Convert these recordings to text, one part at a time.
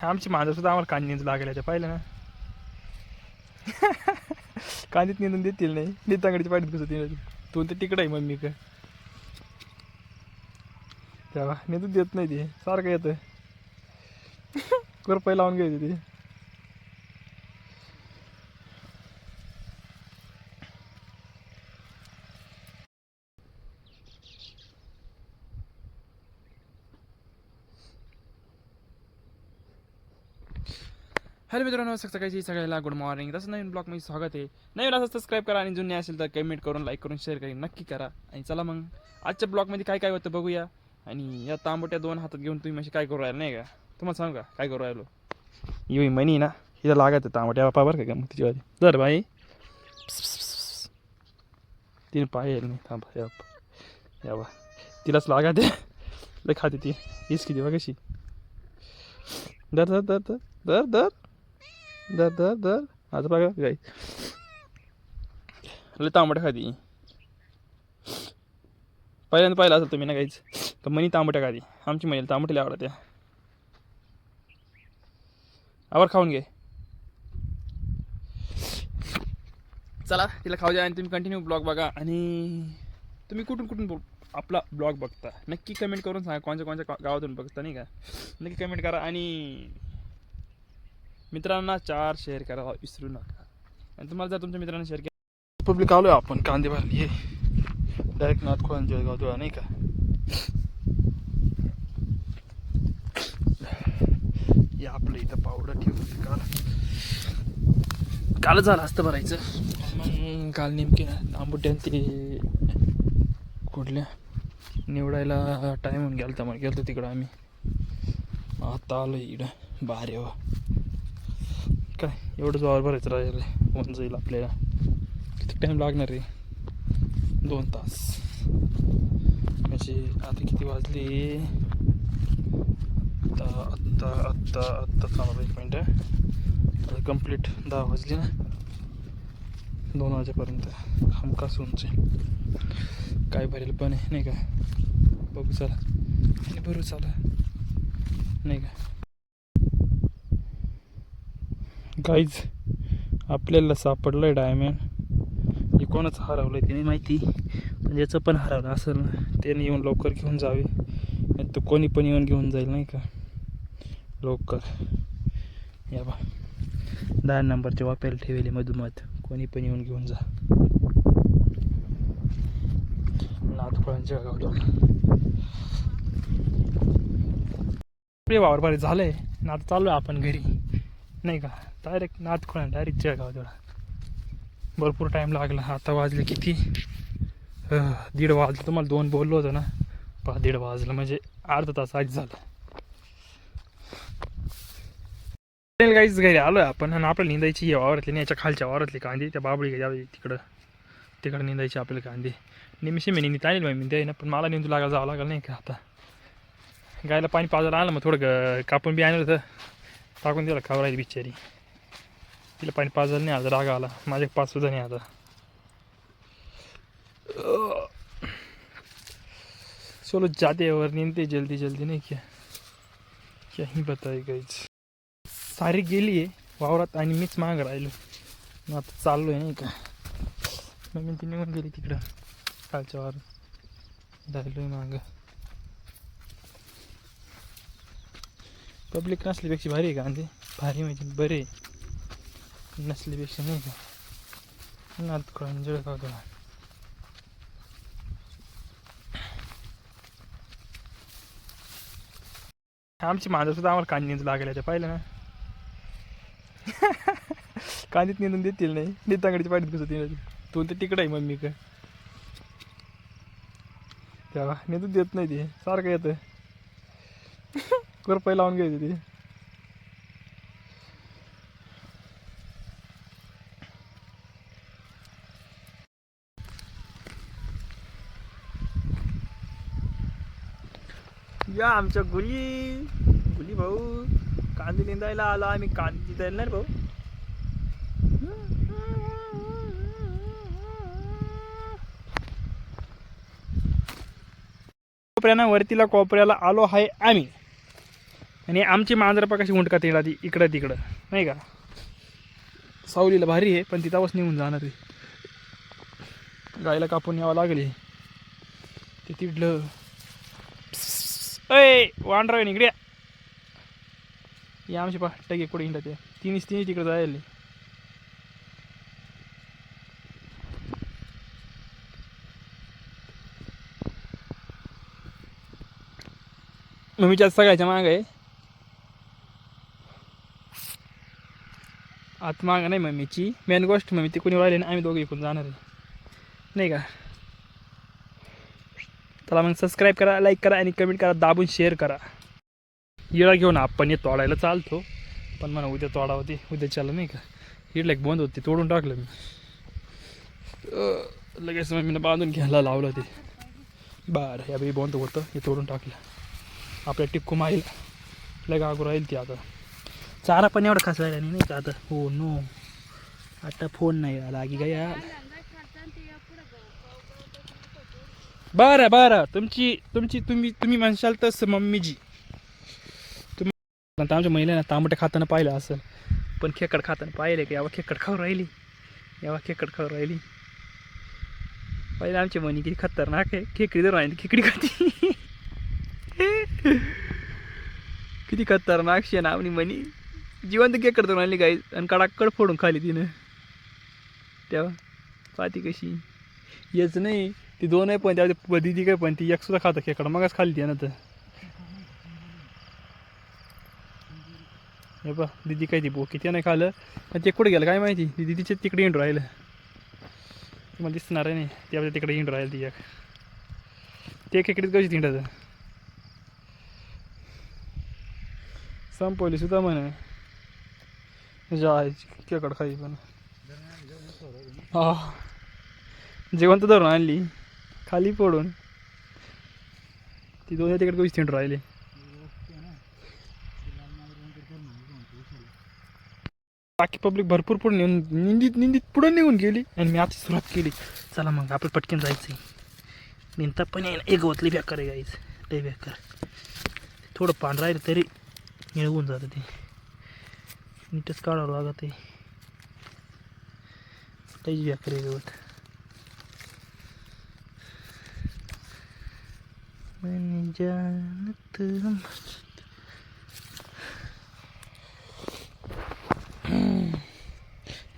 आमची माझं सुद्धा आम्हाला कांदीच लागेल ते पाहिलं ना? कांदीत निंदून देतील नाही. नितांगडीच्या पाठीत कसं तिने तू ते तिकडं आहे मम्मी का तेव्हा निंदून देत नाही ते सारखं येतं. करपाई लावून घ्यायची ते. हॅलो मित्रांनो सकाळची सगळ्याला गुड मॉर्निंग तसं नवीन ब्लॉगमध्ये स्वागत आहे. नवीन असं सबस्क्राईब करा आणि जुने असेल तर कमेंट करून लाईक करून शेअर करा नक्की करा. आणि चला मग आजच्या ब्लॉगमध्ये काय काय होतं बघूया. आणि या तांबट्या दोन हातात घेऊन तुम्ही म्हणजे काय करू राहिला नाही का? तुम्हाला सांगू का काय करू राहिलो? येऊ मनी ना हिला लागत तांबट्या. बापा बरं का मग तिची जर बाई. तिने पाहिजे नाही थांबा. या बा. या बा. तिलाच लागत आहे. लय खाते ती. हीच किती बा कशी. दर दर दर दर दर दर धर दर धर. आता बघा गाई लय तांबट्या खाती. पहिल्यांदा पाहिलं असेल तुम्ही ना काहीच तर मनी तांबट्या खाती. आमची महिला तांबट्याला आवडत्या आवर खाऊन घे. चला तिला खाऊ द्या आणि तुम्ही कंटिन्यू ब्लॉग बघा. आणि तुम्ही कुठून कुठून आपला ब्लॉग बघता. नक्की कमेंट करून सांगा कोणत्या कोणत्या गावातून बघता नाही का? नक्की कमेंट करा आणि मित्रांना चार शेअर करायला विसरू नका. आणि तुम्हाला जर तुमच्या मित्रांना शेअर केला पब्लिक आलो आपण कांदे भरली. डायरेक्ट नाथ खोळांची जळगाव तुळा नाही का? या आपलं इथं पावडं ठेवून काल काल झालं असतं भरायचं. मग काल नेमके आंबुट्यान ते कुठल्या निवडायला टाईम होऊन गेला तर मग गेलो तिकडं आम्ही. आता आलो इकडं बाहेर काय? एवढंच वावर भरायचं राहिलं होऊन जाईल आपल्याला. किती टाईम लागणार आहे? दोन तास. म्हणजे आता किती वाजले? आत्ता आत्ता आत्ता आत्ता थांबा एक मिनटं. आता कंप्लीट दहा वाजले ना? दोन वाजेपर्यंत. हमखास होऊन जाईल. काय भरेल पण आहे नाही का? बघू चला. आणि भरू चला. नाही का? गाईज आपल्याला सापडलं आहे डायमंड. हे कोणाचं हरवलं आहे त्याने माहिती. पण याचं पण हरवलं असेल ना त्याने येऊन लवकर घेऊन जावे. नाही तर कोणी पण येऊन घेऊन जाईल नाही का? लवकर. या बा. दहा नंबरचे वाप्याला ठेवले मधोमध कोणी पण येऊन घेऊन जा. नाथफळांच्या गावला आपले वावर बरे झालंय. ना आता चालू आहे आपण घरी. नाही का? डायरेक्ट नाथखोळा डायरेक्ट जळगाव तेवढा भरपूर टाईम लागला. आता वाजले किती? दीड वाजलं. तुम्हाला दोन बोललो होतं ना? पहा दीड वाजलं. म्हणजे अर्धा तास आज झालं. गाईच घरी आलो आहे आपण. आणि आपल्याला निंदायची या वावरातली नाही याच्या खालच्या वावरातली कांदे. त्या बाबळी जावी तिकडं. तिकडं निंदायची आपल्याला कांदे. नेहमी मी निंदी आणली मी ते ना पण मला निंदू लागायला जावं लागलं नाही का आता? गायला पाणी पाजायला आलं मग थोडं ग- कापून बी आणलं होतं. टाकून दिलं खबर आहे बिचारी. तिला पाणी पाजायला नाही आता राग आला. माझ्या पाच सुद्धा नाही आता चलो जाते वर और नींदते जल्दी जल्दी नाही क्या क्या ही बताय गाईच सारी गेली आहे वावरात आणि मीच माग राहिलो. मग आता चाललो आहे नाही का? मग ती निघून गेली तिकडं कालच्या वार राहिलो आहे मागं. पब्लिक नसल्यापेक्षा भारी आहे कांदे भारी म्हणजे बरे नसल्यापेक्षा नाही का? नात कळून जळगाव तुला आमची माझं सुद्धा आम्हाला कांदीच लागेल पाहिलं ना. कांदीत निंदून देतील नाही. नितांगडीच्या पाठीत कसं तिने तू ते तिकडं आहे मम्मी का तेव्हा निंदून देत नाही ते. सारखं येतं. करपाई लावून घ्यायची ते. या आमच्या गुली. गुली भाऊ. कांदे निंदायला आला. आम्ही कांदे द्यायला नाही भाऊ. कोपऱ्यानं वरतीला कोपऱ्याला आलो आहे आम्ही. आणि आमची मांजरपा कशी उंटका तिला ती इकडं तिकडं. नाही का? सावलीला भारी आहे पण तिथं निघून जाणार ती गायला कापून यावं लागले ते तिडलं अय वांडराव इकडे या. या आमची पा टगे कुठे हिंडा ते तिन्हीच तिन्ही तिकडे जायला मम्मीच्या सगळ्याच्या माग आहे आत माग नाही मम्मीची मेन गोष्ट मम्मी ती कोणी राहिले ना आम्ही दोघं इकडून जाणार आहे नाही का त्याला मग सबस्क्राईब करा लाईक करा आणि कमेंट करा दाबून शेअर करा. हिळा घेऊन आपण हे तोडायला चालतो. पण म्हणा उद्या तोडा होती उद्या चाललं नाही का? हिडला एक बंद होती तोडून टाकलं मी. लगेच मम्मीनं बांधून घ्यायला लावलं ते. बरं या बाई बंद होतं हे तोडून टाकलं. आपल्या टिक्कू माईल लय गागू राहील ती आता. चारा पण एवढा खास राहिला नाही नाही का आता? हो नो आता फोन नाही आला की काय बरं बरं. तुमची तुमची तुम्ही तुम्ही म्हणशाल तसं मम्मीजी. तुम्ही आता आमच्या महिलांना तांबटे खाताना पाहिलं असेल पण खेकड खाताना पाहिले की यावा खेकड खाऊ राहिली. यावा खेकड खाऊ राहिली. पहिले आमची मनी किती खतरनाक आहे. खेकडी जर राहिली खेकडी खाती. किती खतरनाक शे ना आपली मनी. जिवंत खेकड धरून आणली गाई आणि कडाकड फोडून खाली तिनं. तेव्हा पाहती कशी. येच नाही. ती दोन आहे पण त्या दिदी काय पण ती एक सुद्धा खातं खेकडा. मगच खाली ती ना तर. हे बा दिदी काय ती बो किती नाही खालं आणि ते कुठे गेलं काय माहिती? दिदी तिच्या तिकडे इंड राहिलं. मला दिसणार आहे नाही. ते आपल्या तिकडे इंड राहिलं ती एक. ते खेकडीत कशी तिंडायचं संपवली सुद्धा म्हणे. जायची खेकड खाई पण. हा. जेवण तर धरून आणली. खाली पडून. ती दोन तिकडे कशी थिंड राहिले? बाकी पब्लिक भरपूर पुढे नेऊन निंदीत निंदीत पुढे निघून गेली आणि मी आता सुरुवात केली. चला मग आपण पटकन जायचं निंता पण आहे ना एक गवतली बेकार आहे गाईच लई बेकार. थोडं पान राहिलं तरी निळवून जातं ते. नीटच काढावं लागत आहे लईच बेकार आहे गवत मैंने जानत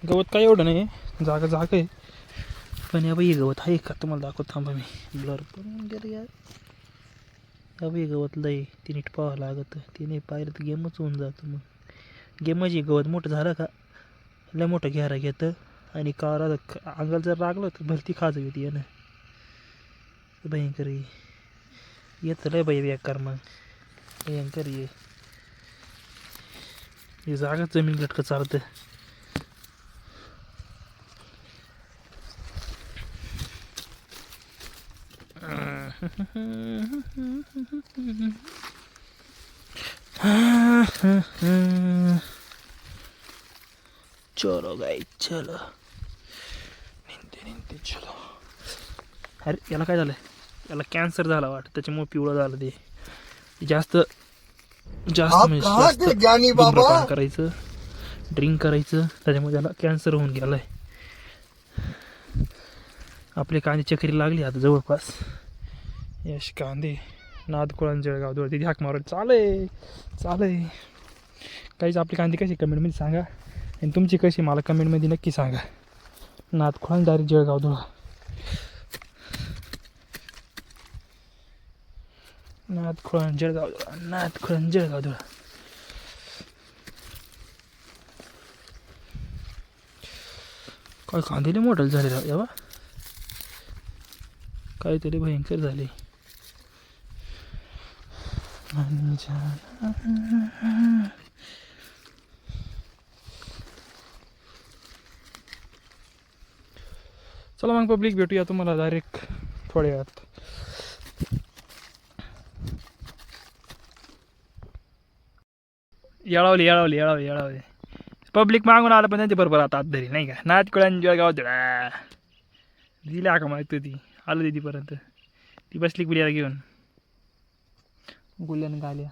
गवत काय एवढं नाही जागा जागा आहे पण या बाई गवत आहे का तुम्हाला दाखवत थांबा मी ब्लर पण गेले यार या बाई गवत लय ती नीट पाहावं लागत ती नाही पाहिलं तर गेमच होऊन जातं मग गेम म्हणजे गवत मोठं झालं का लय मोठं घ्यायला घेतं आणि कारा अंगाला जर लागलं तर भलती खाजं येते यानं भयंकर आहे. येतं लय बाई बेकार मग भयंकर ये ही जागा जमीन लटकं चालतं चलो गाई चलो। निंते निंते चलो। अरे याला काय झालं याला कॅन्सर झाला वाटतं त्याच्यामुळे पिवळं झालं ते. जास्त जास्त म्हणजे जास्त करायचं ड्रिंक करायचं त्याच्यामुळे त्याला कॅन्सर होऊन गेलाय. आपली कांदी चक्री लागली आता जवळपास. यश कांदे नादकुळण जळगाव जवळ. तिथे हाक मारत चालय चालय. काहीच आपली कांदी कशी कमेंटमध्ये सांगा. आणि तुमची कशी मला कमेंटमध्ये नक्की सांगा. नादकुळण डायरेक्ट जळगाव नाथ नादखुळण जळगाव नाथ नादखुळण जळगाव धुळा काय कांदेले मोठं झाले राव यावा काहीतरी भयंकर झाले चला मग पब्लिक भेटूया तुम्हाला डायरेक्ट थोड्या वेळात येळावली येळावली येळावली येळावली. पब्लिक मागून आलं पण त्यांच्या बरोबर आता धरी नाही का? नाच कळण जळगाव धडा दिला का मागतो ती आलो तिथपर्यंत. ती बसली गुलियाला घेऊन. गुल्यानं गाल्या.